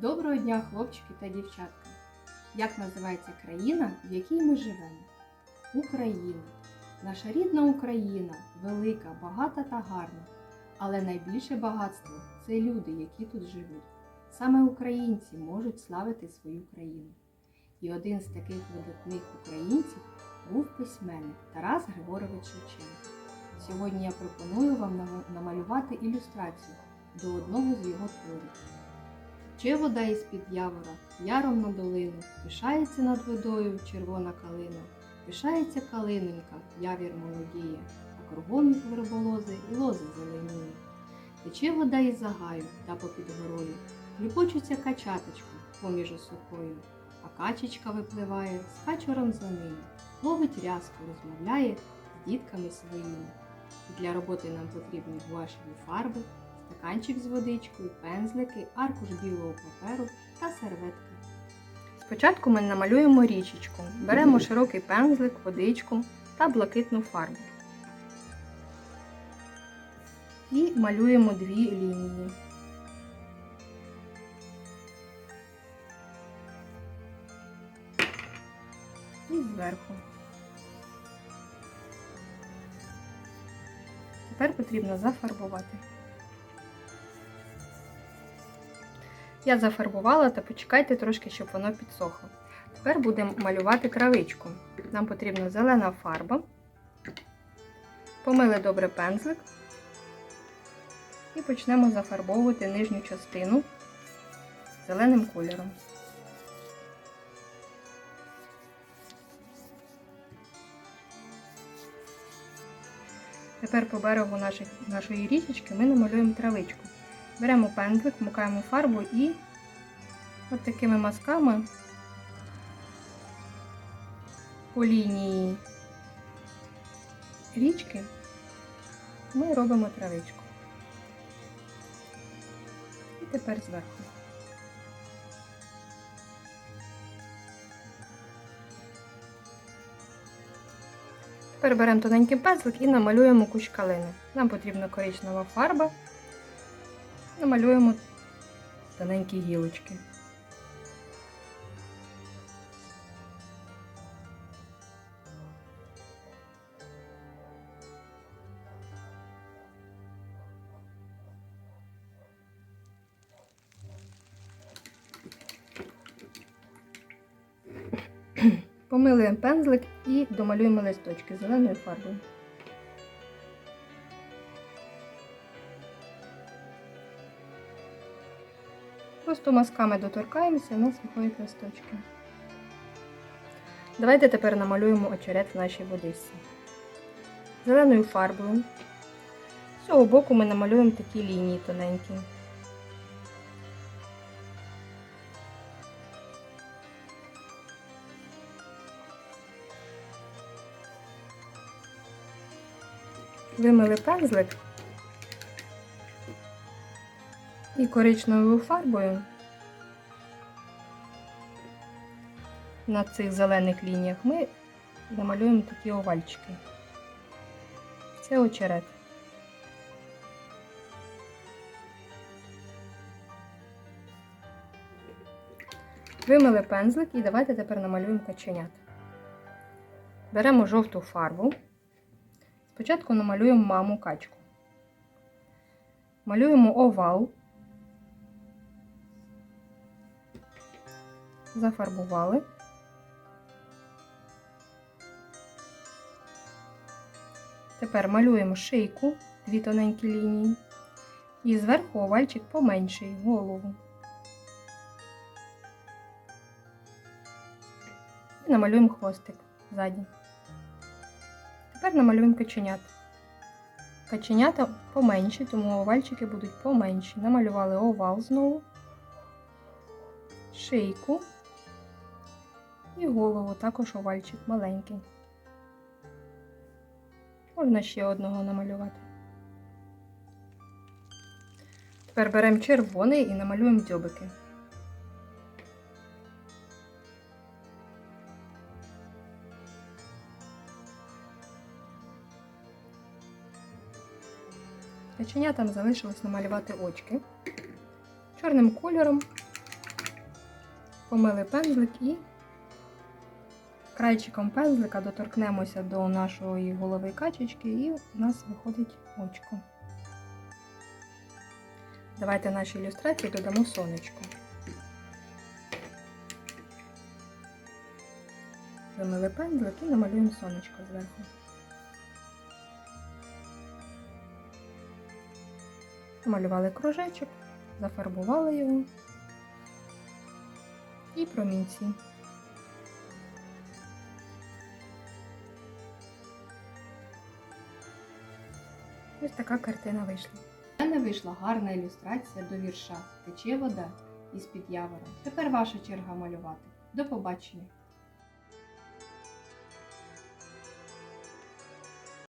Доброго дня, хлопчики та дівчатка! Як називається країна, в якій ми живемо? Україна. Наша рідна Україна велика, багата та гарна. Але найбільше багатство це люди, які тут живуть. Саме українці можуть славити свою країну. І один з таких видатних українців був письменник Тарас Григорович Шевченко. Сьогодні я пропоную вам намалювати ілюстрацію до одного з його творів. Чи вода із-під явора, яром на долину, пишається над водою червона калина, пишається калинонька, явір молодіє, а кругом верболози і лози зеленіє. Тече вода із загаю та попід горою, Люпочуться качаточка поміж осокою, а качечка випливає з качуром за ним, ловить рязку, розмовляє з дітками своїми. Для роботи нам потрібні гуашеві фарби, стаканчик з водичкою, пензлики, аркуш білого паперу та серветка. Спочатку ми намалюємо річечку. Беремо широкий пензлик, водичку та блакитну фарбу. І малюємо дві лінії. І зверху. Тепер потрібно зафарбувати. Я зафарбувала та почекайте трошки, щоб воно підсохло. Тепер будемо малювати травичку. Нам потрібна зелена фарба. Помили добре пензлик і почнемо зафарбовувати нижню частину зеленим кольором. Тепер по берегу нашої річечки ми намалюємо травичку. Беремо пензлик, вмикаємо фарбу і от такими мазками по лінії річки ми робимо травичку. І тепер зверху. Тепер беремо тоненький пензлик і намалюємо кущ калини. Нам потрібна коричнева фарба. Намалюємо тоненькі гілочки. Помилуємо пензлик і домалюємо листочки зеленою фарбою. Просто мазками доторкаємося, у нас виходять листочки. Давайте тепер намалюємо очерет в нашій водичці. Зеленою фарбою. З цього боку ми намалюємо такі лінії тоненькі. Вимили пензлик і коричневою фарбою на цих зелених лініях ми намалюємо такі овальчики. Це очерет. Вимили пензлик і давайте тепер намалюємо каченят. Беремо жовту фарбу. Спочатку намалюємо маму качку. Малюємо овал. Зафарбували. Тепер малюємо шийку, дві тоненькі лінії. І зверху овальчик поменший, голову. І намалюємо хвостик ззаді. Тепер намалюємо каченят. Каченята поменші, тому овальчики будуть поменші. Намалювали овал знову, шийку і голову, також овальчик маленький. Можна ще одного намалювати. Тепер беремо червоний і намалюємо дзьобики. Каченятам залишилось намалювати очки чорним кольором Помили пензлик і крайчиком пензлика доторкнемося до нашої голови качечки і у нас виходить очко. Давайте нашій ілюстрації додамо сонечко. Вимили пензлик і намалюємо сонечко зверху. Намалювали кружечок, зафарбували його і промінці. Ось така картина вийшла. У мене вийшла гарна ілюстрація до вірша Тече вода із-під явора. Тепер ваша черга малювати. До побачення!